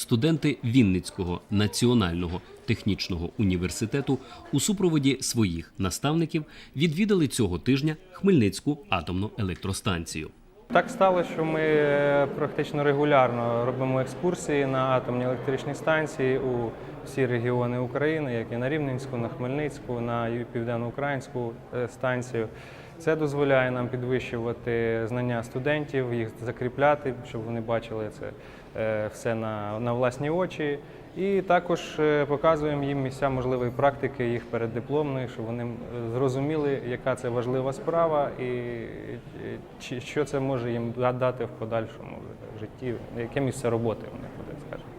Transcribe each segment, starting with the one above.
студенти Вінницького національного технічного університету у супроводі своїх наставників відвідали цього тижня Хмельницьку атомну електростанцію. Так стало, що ми е, практично регулярно робимо екскурсії на атомні електричні станції у всі регіони України, як і на Рівненську, на Хмельницьку, на південноукраїнську е, станцію. Це дозволяє нам підвищувати знання студентів, їх закріпляти, щоб вони бачили це е, все на, на власні очі. І також е, показуємо їм місця можливої практики їх переддипломної, щоб вони зрозуміли, яка це важлива справа і що це може їм да- дати в подальшому житті, яке місце роботи у них буде, скажімо.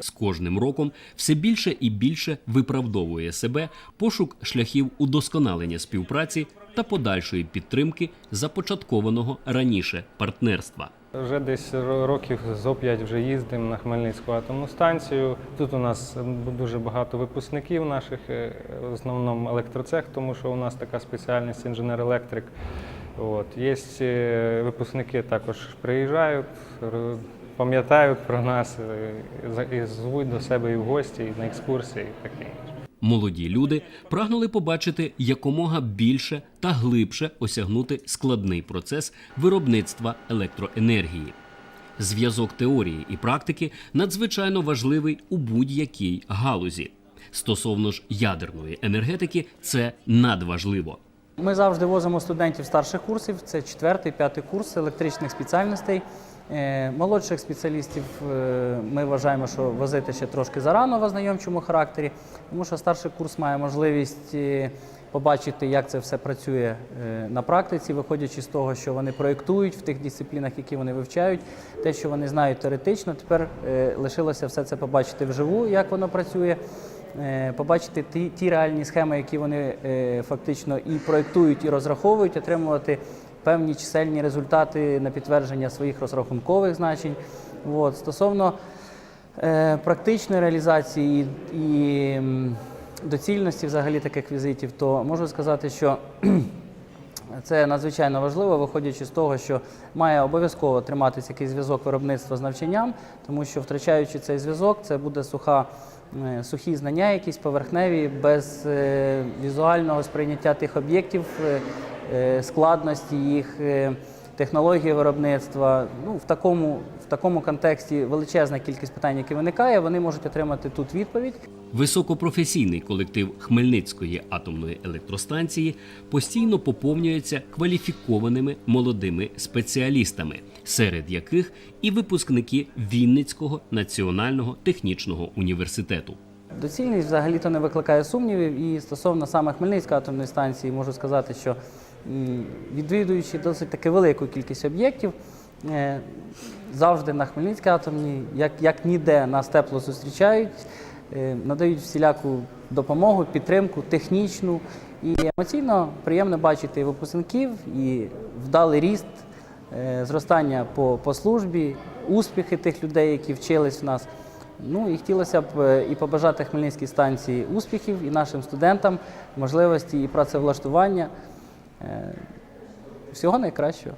З кожним роком все більше і більше виправдовує себе пошук шляхів удосконалення співпраці та подальшої підтримки започаткованого раніше партнерства. Вже десь років зо 5 вже їздимо на Хмельницьку атомну станцію. Тут у нас дуже багато випускників наших, е, в основному електроцех, тому що у нас така спеціальність інженер-електрик. От. Є е, випускники також приїжджають, пам'ятають про нас е, і звуть до себе і в гості, і на екскурсії, і таке інше. Молоді люди прагнули побачити якомога більше та глибше осягнути складний процес виробництва електроенергії. Зв'язок теорії і практики надзвичайно важливий у будь-якій галузі. Стосовно ж ядерної енергетики, це надважливо. Ми завжди возимо студентів старших курсів, це четвертий, п'ятий курс електричних спеціальностей. Е, Молодших спеціалістів е, ми вважаємо, що возити ще трошки зарано в ознайомчому характері, тому що старший курс має можливість е, побачити, як це все працює на практиці, виходячи з того, що вони проєктують в тих дисциплінах, які вони вивчають, те, що вони знають теоретично. Тепер лишилося все це побачити вживу, як воно працює. Побачити ті, ті реальні схеми, які вони фактично і проєктують, і розраховують, отримувати певні чисельні результати на підтвердження своїх розрахункових значень. От. Стосовно е, практичної реалізації і, і доцільності взагалі таких візитів, то можу сказати, що це надзвичайно важливо, виходячи з того, що має обов'язково триматися якийсь зв'язок виробництва з навчанням, тому що втрачаючи цей зв'язок, це буде суха, сухі знання, якісь поверхневі, без е, візуального сприйняття тих об'єктів, е, е, складності їх. Технології виробництва, ну в такому в такому контексті величезна кількість питань, які виникає, вони можуть отримати тут відповідь. Високопрофесійний колектив Хмельницької атомної електростанції постійно поповнюється кваліфікованими молодими спеціалістами, серед яких і випускники Вінницького національного технічного університету. Доцільність взагалі-то не викликає сумнівів. І стосовно саме Хмельницької атомної станції можу сказати, що відвідуючи досить таки велику кількість об'єктів, е, завжди на Хмельницькій атомній, як, як ніде нас тепло зустрічають, е, надають всіляку допомогу, підтримку, технічну. І емоційно приємно бачити випускників, і вдалий ріст, е, зростання по, по службі, успіхи тих людей, які вчились в нас. Ну і хотілося б і побажати Хмельницькій станції успіхів і нашим студентам можливості і працевлаштування. Е, Всього найкращого.